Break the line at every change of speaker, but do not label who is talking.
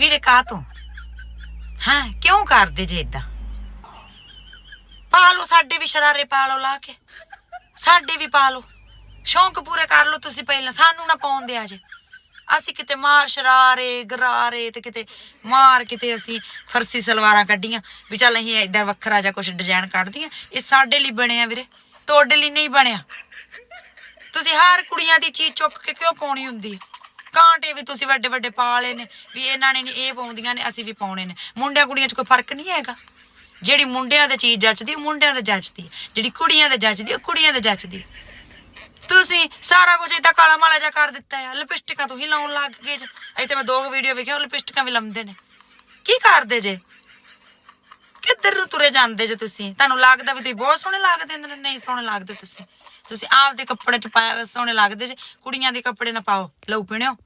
ਵੀਰੇ ਕਾ ਤੂੰ? ਹਾਂ, ਕਿਉਂ ਕਰਦੇ ਜੇ ਇਦਾਂ ਪਾ ਲਓ, ਸਾਡੇ ਵੀ ਸ਼ਰਾਰੇ ਪਾ ਲਓ ਲਾ ਕੇ। ਸਾਡੇ ਵੀ ਪਾ ਲਓ। ਸ਼ੌਂਕ ਪੂਰੇ ਕਰ ਲਓ ਤੁਸੀਂ ਪਹਿਲਾਂ, ਸਾਨੂੰ ਨਾ ਪਾਉਣ ਦਿਆ ਜੇ। ਅਸੀਂ ਕਿਤੇ ਮਾਰ ਸ਼ਰਾਰੇ, ਗਰਾਰੇ ਤੇ ਕਿਤੇ ਮਾਰ ਕਿਤੇ ਅਸੀਂ ਫਰਸੀ ਸਲਵਾਰਾਂ ਕੱਢੀਆਂ। ਵੀ ਚੱਲ ਅਸੀਂ ਇਦਾਂ ਵੱਖਰਾ ਜਿਹਾ ਕੁਝ ਡਿਜ਼ਾਈਨ ਕੱਢਦੀਆਂ ਇਹ ਸਾਡੇ ਲਈ ਬਣਿਆ ਵੀਰੇ। ਤੁਹਾਡੇ ਲਈ ਨਹੀਂ ਬਣਿਆ। ਤੁਸੀਂ ਹਰ ਕੁੜੀਆਂ ਦੀ ਚੀਜ਼ ਚੁੱਕ ਕੇ ਕਿਉਂ ਪਾਉਣੀ ਹੁੰਦੀ ਹੈ? ਕਾਂਟੇ ਵੀ ਤੁਸੀਂ ਵੱਡੇ ਵੱਡੇ ਪਾ ਲਏ ਨੇ, ਵੀ ਇਹਨਾਂ ਨੇ ਨੀ ਇਹ ਪਾਉਂਦੀਆਂ ਨੇ, ਅਸੀਂ ਵੀ ਪਾਉਣੇ ਨੇ। ਮੁੰਡਿਆਂ ਕੁੜੀਆਂ 'ਚ ਕੋਈ ਫ਼ਰਕ ਨਹੀਂ ਹੈਗਾ। ਜਿਹੜੀ ਮੁੰਡਿਆਂ ਦੇ ਚੀਜ਼ ਜੱਚਦੀ, ਉਹ ਮੁੰਡਿਆਂ ਦੇ ਜੱਚਦੀ ਜਿਹੜੀ ਕੁੜੀਆਂ ਦੇ ਜੱਚਦੀ, ਉਹ ਕੁੜੀਆਂ ਦੇ ਜੱਚਦੀ ਤੁਸੀਂ ਸਾਰਾ ਕੁਝ ਏਦਾਂ ਕਾਲਾ ਮਾਲਾ ਜਿਹਾ ਕਰ ਦਿੱਤਾ ਹੈ। ਲਿਪਸਟਿਕਾਂ ਤੁਸੀਂ ਲਾਉਣ ਲੱਗ ਗਏ ਜੇ। ਇੱਥੇ ਮੈਂ ਦੋ ਵੀਡੀਓ ਵੇਖਿਆ ਲਿਪਸਟਿਕਾਂ ਵੀ ਲਾਉਂਦੇ ਨੇ। ਕੀ ਕਰਦੇ ਜੇ? ਕਿੱਧਰ ਨੂੰ ਤੁਰੇ ਜਾਂਦੇ ਜੇ ਤੁਸੀਂ। ਤੁਹਾਨੂੰ ਲੱਗਦਾ ਵੀ ਤੁਸੀਂ ਬਹੁਤ ਸੋਹਣੇ ਲੱਗਦੇ ਨੇ, ਨਹੀਂ ਸੋਹਣੇ ਲੱਗਦੇ ਤੁਸੀਂ। ਤੁਸੀਂ ਆਪਦੇ ਕੱਪੜੇ ਚ ਪਾਇਆ, ਸੋਹਣੇ ਲੱਗਦੇ ਜੇ। ਕੁੜੀਆਂ ਦੇ ਕੱਪੜੇ ਨਾ ਪਾਓ। ਲਓ ਪੀਣਿਓ।